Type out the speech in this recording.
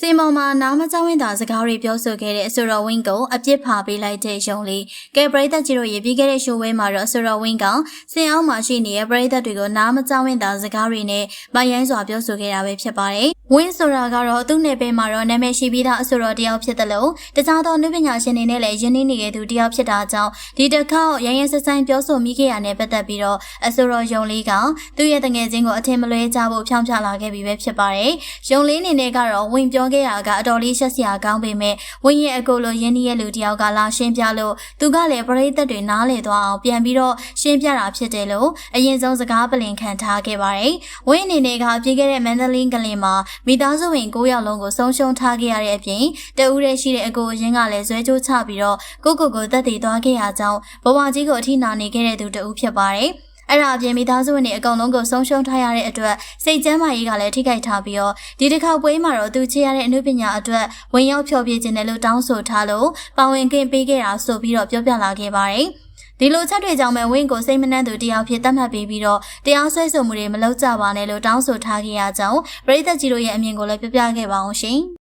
စင်ပေါ်မှာနားမကြောက်ဝင်တာစကားတွေပြောဆိုခဲ့တဲ့အဆိုတော်ဝင်းကိုအပြစ်ဖာပေးလိုက်တဲ့ယုံလေးကဲပရိသတ်ကြီးတို့ရေပြီးခဲ့တဲ့ရှိုးဝဲမှာတော့အဆိုတော်ဝင်းကစင်အောင်မှာရှိနေတဲ့ပရိသတ်တွေကိုနားမကြောက်ဝင်တာစကားတွေနဲ့မရိုင်းစွာပြောဆိုခဲ့တာပဲဖြစ်ပါတယ် ဝင်းဆိုတာကတော့သူ့နယ်ပယ်မှာတော့နာမည်ရှိပြီးသားအဆိုတော်တယောက်ဖြစ်တယ်လို့တခြားသောနှုပညာရှင်တွေနဲ့လည်းယဉ်နေနေတဲ့သူတယောက်ဖြစ်တာကြောင့်ဒီတစ်ခေါက်ရရင်စဆိုင်ပြောဆိုမိခဲ့ရတဲ့ပတ်သက်ပြီးတော့အဆိုတော်ယုံလေးကသူ့ရဲ့တငယ်ချင်းကိုအထင်မလွဲကြဖို့ဖြောင်းဖြလာခဲ့ပြီပဲဖြစ်ပါတယ်ယုံလေးအနေနဲ့ကတော့ဝင်းပြောခဲ့တာကအတော်လေးရှက်စရာကောင်းပေမဲ့ဝင်းရဲ့အကိုလိုရင်းနှီးရဲ့လူတယောက်ကလာရှင်းပြလို့သူကလည်းပရိသတ်တွေနားလေသွားအောင်ပြန်ပြီးတော့ရှင်းပြတာဖြစ်တယ်လို့အရင်ဆုံးစကားပလင်ခံထားခဲ့ပါတယ်ဝင်းအနေနဲ့ကပြေးခဲ့တဲ့မန္တလေးကလင်မှာမိသားစုဝင်9ယောက်လုံးကိုဆုံးရှုံးထားခဲ့ရတဲ့အပြင်တဦးတည်းရှိတဲ့အကိုအရင်ကလည်းဇွဲကြိုးချပြီးတော့ကိုကိုကိုတက်တည်သွားခဲ့ရကြောင်းဘဝကြီးကိုအထိနာနေခဲ့တဲ့သူတဦးဖြစ်ပါတယ်အဲ့ဒါအပြင်မိသားစုဝင်တွေအကုန်လုံးကိုဆုံးရှုံးထားရတဲ့အတွက်စိတ်ကျမ်းမာရေးကလည်းထိခိုက်ထားပြီးတော့ဒီတစ်ခေါက်ပွဲမှာတော့သူချေရတဲ့အမှုပညာအတွက်ဝင်ရောက်ဖျော်ဖြေခြင်းတယ်လို့တောင်းဆိုထားလို့ပါဝင်ခွင့်ပေးခဲ့တာဆိုပြီးတော့ပြောပြလာခဲ့ပါတယ် ဒီလိုချက်တွေကြောင့်ပဲဝင်းကိုစိတ်မနှံ့သူတယောက်ဖြစ်သတ်မှတ်ပေးပြီးတော့တရားစွဲဆိုမှုတွေမလုပ်ကြပါနဲ့လို့တောင်းဆိုထားခဲ့ရကြောင်းပရိသတ်ကြီးတို့ရဲ့အမြင်ကိုလည်းပြပြခဲ့ပါအောင်ရှင်။